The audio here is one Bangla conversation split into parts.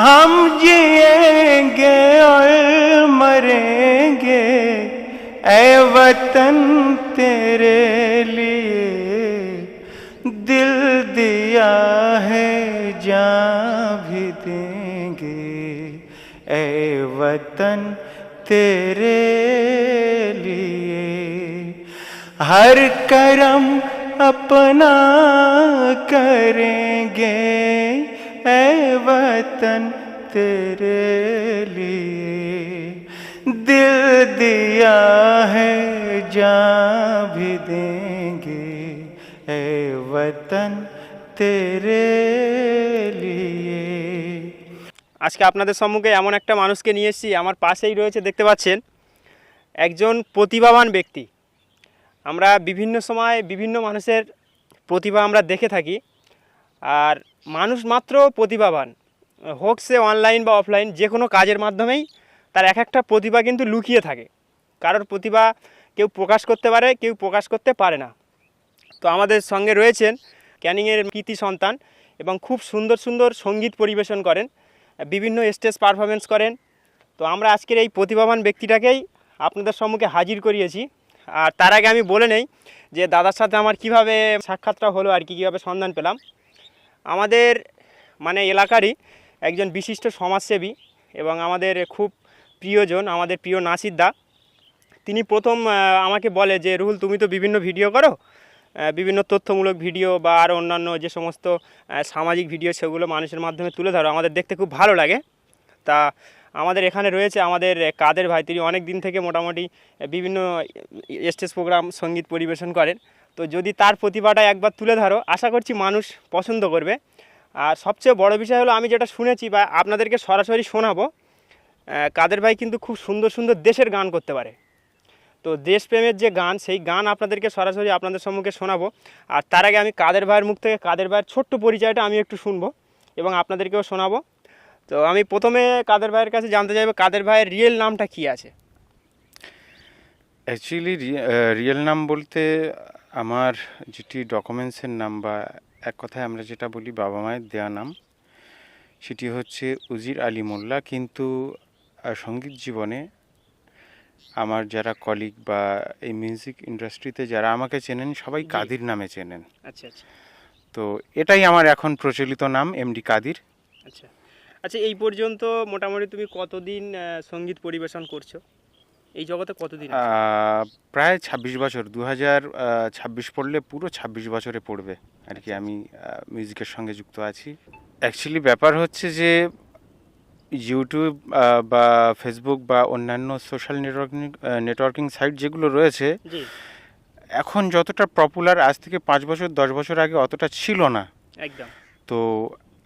हम जिएँगे और मरेंगे, ऐ वतन तेरे लिए दिल दिया है, जान भी देंगे, ऐ वतन तेरे लिए। हर करम अपना करेंगे ऐ वतन तेरे लिए दिल दिया है जान भी देंगे ऐ वतन तेरे लिए আজকে আপনাদের সম্মুখে এমন একটা মানুষকে নিয়ে এসেছি আমার পাশেই রয়েছে দেখতে পাচ্ছেন একজন প্রতিভাবান ব্যক্তি আমরা বিভিন্ন সময় বিভিন্ন মানুষের প্রতিভা আমরা দেখে থাকি আর মানুষ মাত্র প্রতিভাবান। হোক সে অনলাইন বা অফলাইন যে কোনো কাজের মাধ্যমেই তার এক একটা প্রতিভা কিন্তু লুকিয়ে থাকে। কারোর প্রতিভা কেউ প্রকাশ করতে পারে, কেউ প্রকাশ করতে পারে না। তো আমাদের সঙ্গে রয়েছেন ক্যানিংয়ের কৃতি সন্তান এবং খুব সুন্দর সুন্দর সংগীত পরিবেশন করেন, বিভিন্ন স্টেজ পারফরমেন্স করেন। তো আমরা আজকের এই প্রতিভাবান ব্যক্তিটাকেই আপনাদের সম্মুখে হাজির করিয়েছি। আর তার আগে আমি বলে নেই যে দাদার সাথে আমার কীভাবে সাক্ষাৎটা হলো আর কি, কীভাবে সন্ধান পেলাম। আমাদের মানে এলাকারই একজন বিশিষ্ট সমাজসেবী এবং আমাদের খুব প্রিয়জন, আমাদের প্রিয় নাসির দা। তিনি প্রথম আমাকে বলে যে, রুহুল, তুমি তো বিভিন্ন ভিডিও করো বিভিন্ন তথ্যমূলক ভিডিও বা আরও অন্যান্য যে সমস্ত সামাজিক ভিডিও সেগুলো মানুষের মাধ্যমে তুলে ধরো, আমাদের দেখতে খুব ভালো লাগে। তা আমাদের এখানে রয়েছে আমাদের কাদের ভাই, তিনি অনেক দিন থেকে মোটামুটি বিভিন্ন স্টেজ প্রোগ্রাম সংগীত পরিবেশন করেন। তো যদি তার প্রতিভাটা একবার তুলে ধরো, আশা করছি মানুষ পছন্দ করবে। আর সবচেয়ে বড় বিষয় হলো, আমি যেটা শুনেছি বা আপনাদেরকে সরাসরি শোনাবো কাদের ভাই কিন্তু খুব সুন্দর সুন্দর দেশের গান করতে পারে। তো দেশপ্রেমের যে গান, সেই গান আপনাদেরকে সরাসরি আপনাদের সম্মুখে শোনাবো। আর তার আগে আমি কাদের ভাইয়ের মুখ থেকে কাদের ভাইয়ের ছোট্ট পরিচয়টা আমি একটু শুনব এবং আপনাদেরকেও শোনাবো। তো আমি প্রথমে কাদের ভাইয়ের কাছে জানতে চাইব, কাদের ভাইয়ের রিয়েল নামটা কি আছে? অ্যাকচুয়ালি রিয়েল নাম বলতে আমার যেটি ডকুমেন্টসের নাম বা এক কথায় আমরা যেটা বলি বাবা মায়ের দেয়া নাম সেটি হচ্ছে উজির আলী মোল্লা। কিন্তু সংগীত জীবনে আমার যারা কলিগ বা এই মিউজিক ইন্ডাস্ট্রিতে যারা আমাকে চেনেন সবাই কাদির নামে চেনেন। আচ্ছা আচ্ছা। তো এটাই আমার এখন প্রচলিত নাম এমডি কাদির। আচ্ছা। আচ্ছা এই পর্যন্ত মোটামুটি তুমি কতদিন সংগীত পরিবেশন করছ? এই জগতে কতদিন প্রায় ছাব্বিশ বছর দু হাজার ছাব্বিশ পড়লে পুরো ছাব্বিশ বছরে পড়বে। আর কি আমি মিউজিকের সঙ্গে যুক্ত আছি। অ্যাকচুয়ালি ব্যাপার হচ্ছে যে ইউটিউব বা ফেসবুক বা অন্যান্য সোশ্যাল নেটওয়ার্কিং নেটওয়ার্কিং সাইট যেগুলো রয়েছে এখন যতটা পপুলার আজ থেকে পাঁচ বছর দশ বছর আগে অতটা ছিল না। একদম। তো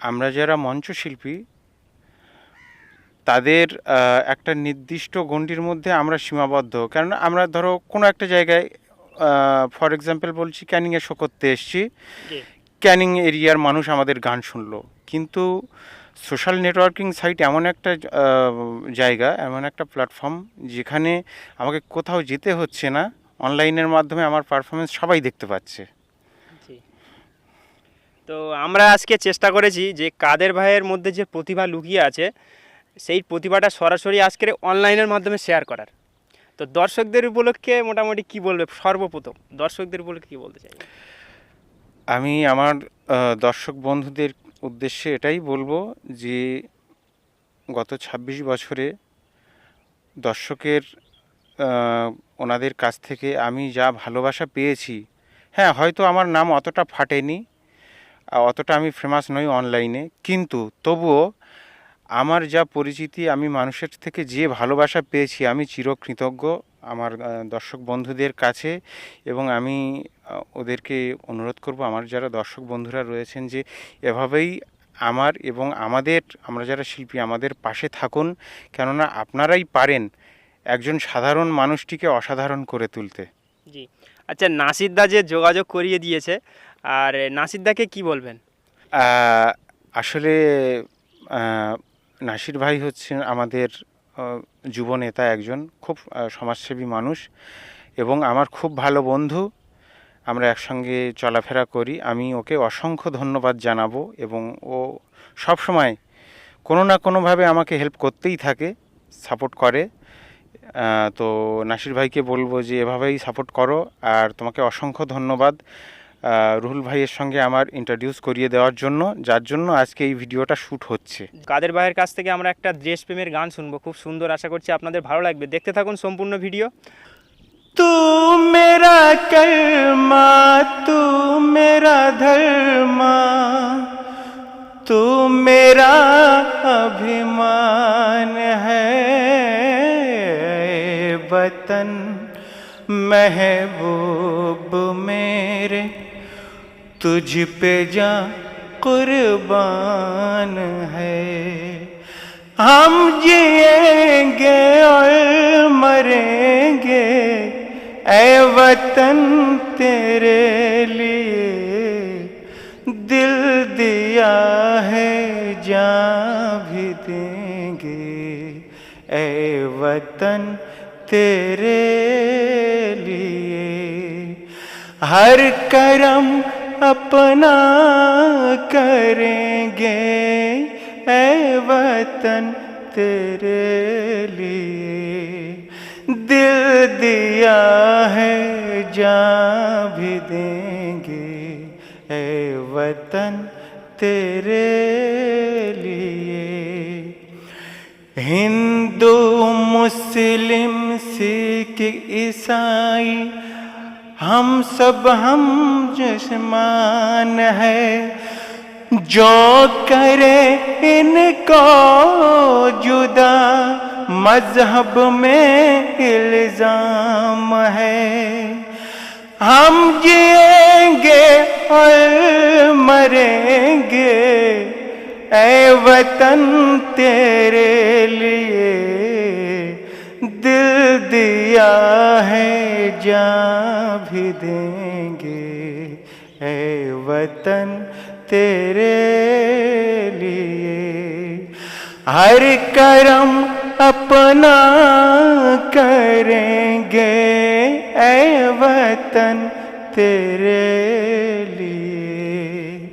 আমরা যারা মঞ্চশিল্পী তাদের একটা নির্দিষ্ট গণ্ডির মধ্যে আমরা সীমাবদ্ধ। কেননা আমরা ধরো কোনো একটা জায়গায় ফর এক্সাম্পল বলছি ক্যানিংয়ে শো করতে এসছি। ক্যানিং এরিয়ার মানুষ আমাদের গান শুনলো। কিন্তু সোশ্যাল নেটওয়ার্কিং সাইট এমন একটা জায়গা এমন একটা প্ল্যাটফর্ম যেখানে আমাকে কোথাও যেতে হচ্ছে না অনলাইনের মাধ্যমে আমার পারফরমেন্স সবাই দেখতে পাচ্ছে। তো আমরা আজকে চেষ্টা করেছি যে কাদের ভাইয়ের মধ্যে যে প্রতিভা লুকিয়ে আছে সেই প্রতিভাটা সরাসরি আজকের অনলাইনের মাধ্যমে শেয়ার করার। তো দর্শকদের উপলক্ষে মোটামুটি কি বলবে? সর্বপ্রথম, দর্শকদের উপলক্ষে কি বলতে চাই আমি আমার দর্শক বন্ধুদের উদ্দেশ্যে এটাই বলব যে, গত ২৬ বছরে দর্শকের ওনাদের কাছ থেকে আমি যা ভালোবাসা পেয়েছি হ্যাঁ হয়তো আমার নাম অতটা ফাটেনি অতটা আমি ফেমাস নই অনলাইনে কিন্তু তবুও আমার যা পরিচিতি আমি মানুষের থেকে যে ভালোবাসা পেয়েছি আমি চিরকৃতজ্ঞ আমার দর্শক বন্ধুদের কাছে এবং আমি ওদেরকে অনুরোধ করব আমার যারা দর্শক বন্ধুরা রয়েছেন যে এভাবেই আমার এবং আমাদের আমরা যারা শিল্পী আমাদের পাশে থাকুন। কেননা আপনারাই পারেন একজন সাধারণ মানুষটিকে অসাধারণ করে তুলতে। জি। আচ্ছা নাসিরদা যে যোগাযোগ করিয়ে দিয়েছে আর নাসিরদাকে কি বলবেন? আসলে নাসির ভাই হচ্ছেন আমাদের যুব নেতা একজন, খুব সমাজসেবী মানুষ এবং আমার খুব ভালো বন্ধু। আমরা একসঙ্গে চলাফেরা করি। আমি ওকে অসংখ্য ধন্যবাদ জানাব এবং ও সব সময় কোনো না কোনোভাবে আমাকে হেল্প করতেই থাকে সাপোর্ট করে। তো নাসির ভাইকে বলব যে, এভাবেই সাপোর্ট করো আর তোমাকে অসংখ্য ধন্যবাদ। রুহুল ভাইয়ের সঙ্গে আমার ইন্ট্রোডিউস করিয়ে দেওয়ার জন্য যার জন্য আজকে এই ভিডিওটা শ্যুট হচ্ছে কাদের ভাইয়ের কাছ থেকে আমরা একটা দেশপ্রেমের গান শুনবো খুব সুন্দর আশা করছি আপনাদের ভালো লাগবে দেখতে থাকুন সম্পূর্ণ ভিডিও तू मेरा कर्मा तू मेरा धर्मा तू मेरा अभिमान है वतन महबूब मेरे तुझ पे जा कुर्बान है। हम जिएँगे और मरेंगे, ऐ वतन तेरे लिए दिल दिया है, जा भी देंगे, ऐ वतन तेरे लिए। हर करम अपना करेंगे, ऐ वतन तेरे लिए। दिल दिया है जान भी देंगे, ऐ वतन तेरे लिए। हिंदू मुस्लिम, सिख, ईसाई हम सब हम जसमान है, जो करे इनको जुदा मज़हब में इल्ज़ाम है। हम जिएँगे और मरेंगे, ऐ वतन तेरे लिए। दिया है जान भी देंगे। ऐ वतन तेरे लिए। हर करम अपना करेंगे, ऐ वतन तेरे लिए।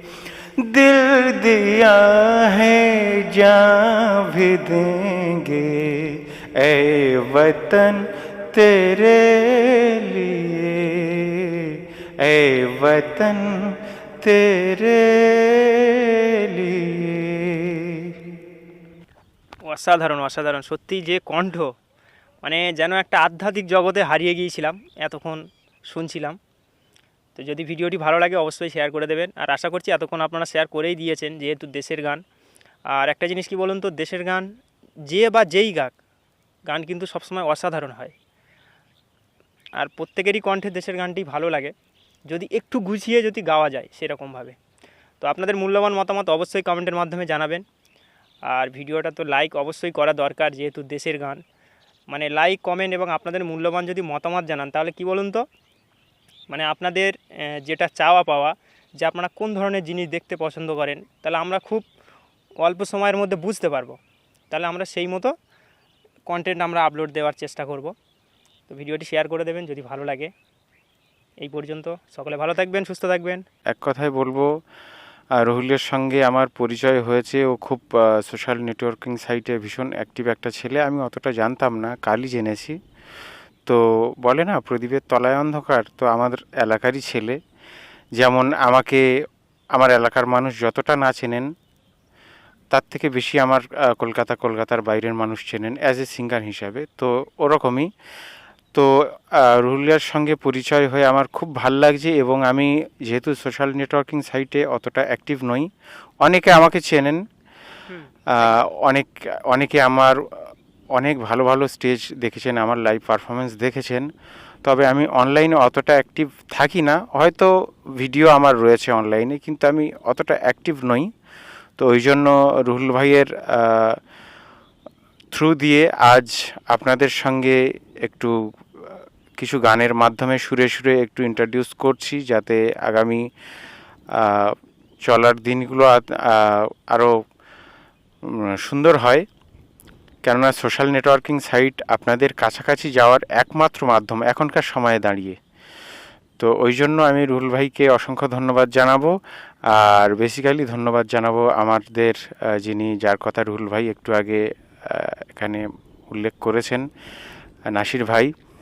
दिल दिया है जान भी देंगे। اے وطن تیرے لیے اے وطن تیرے অসাধারণ অসাধারণ। সত্যি যে কণ্ঠ মানে যেন একটা আধ্যাত্মিক জগতে হারিয়ে গিয়েছিলাম এতক্ষণ শুনছিলাম। তো যদি ভিডিওটি ভালো লাগে, অবশ্যই শেয়ার করে দেবেন। আর আশা করছি এতক্ষণ আপনারা শেয়ার করেই দিয়েছেন, যেহেতু দেশের গান। আর একটা জিনিস কি বলুন তো, দেশের গান যে বা যেই গাক গান কিন্তু সবসময় অসাধারণ হয়। আর প্রত্যেকেরই কণ্ঠে দেশের গানটি ভালো লাগে। যদি একটু গুছিয়ে যদি গাওয়া যায় সেরকমভাবে। তো আপনাদের মূল্যবান মতামত অবশ্যই কমেন্টের মাধ্যমে জানাবেন। আর ভিডিওটা তো লাইক অবশ্যই করা দরকার যেহেতু দেশের গান। মানে লাইক কমেন্ট এবং আপনাদের মূল্যবান যদি মতামত জানান, তাহলে কি বলুন তো? মানে আপনাদের যেটা চাওয়া পাওয়া, যে আপনারা কোন ধরনের জিনিস দেখতে পছন্দ করেন, তাহলে আমরা খুব অল্প সময়ের মধ্যে বুঝতে পারব। তাহলে আমরা সেই মতো কন্টেন্ট আমরা আপলোড দেওয়ার চেষ্টা করব। তো ভিডিওটি শেয়ার করে দেবেন যদি ভালো লাগে। এই পর্যন্ত সকলে ভালো থাকবেন, সুস্থ থাকবেন। এক কথায় বলব রুহুলের সঙ্গে আমার পরিচয় হয়েছে। ও খুব সোশ্যাল নেটওয়ার্কিং সাইটে ভীষণ অ্যাক্টিভ একটা ছেলে। আমি অতটা জানতাম না, কালই জেনেছি। তো বলে না, প্রদীপের তলায় অন্ধকার। তো আমাদের এলাকারই ছেলে। যেমন আমাকে, আমার এলাকার মানুষ যতটা না চেনেন তার থেকে বেশি আমার কলকাতা কলকাতার বাইরের মানুষ চেনেন অ্যাজ এ সিঙ্গার হিসাবে। তো ওরকমই। তো রুহুলিয়ার সঙ্গে পরিচয় হয়ে আমার খুব ভালো লাগছে এবং আমি যেহেতু সোশ্যাল নেটওয়ার্কিং সাইটে অতটা অ্যাক্টিভ নই অনেকে আমাকে চেনেন। অনেক অনেকে আমার অনেক ভালো ভালো স্টেজ দেখেছেন আমার লাইভ পারফরমেন্স দেখেছেন। তবে আমি অনলাইনে অতটা অ্যাক্টিভ থাকি না। হয়তো ভিডিও আমার রয়েছে অনলাইনে কিন্তু আমি অতটা অ্যাক্টিভ নই। তো ওই জন্য রুহুল ভাইয়ের থ্রু দিয়ে আজ আপনাদের সঙ্গে একটু কিছু গানের মাধ্যমে সুরে সুরে একটু ইন্ট্রোডিউস করছি যাতে আগামী চলার দিনগুলো আরও সুন্দর হয়। কেননা সোশ্যাল নেটওয়ার্কিং সাইট আপনাদের কাছাকাছি যাওয়ার একমাত্র মাধ্যম এখনকার সময়ে দাঁড়িয়ে। তো ওই জন্য আমি রুহুল ভাইকে অসংখ্য ধন্যবাদ জানাব। আর বেসিক্যালি ধন্যবাদ জানাব আমাদের যিনি যার কথা রুহুল ভাই একটু আগে এখানে উল্লেখ করেছেন নাসির ভাই।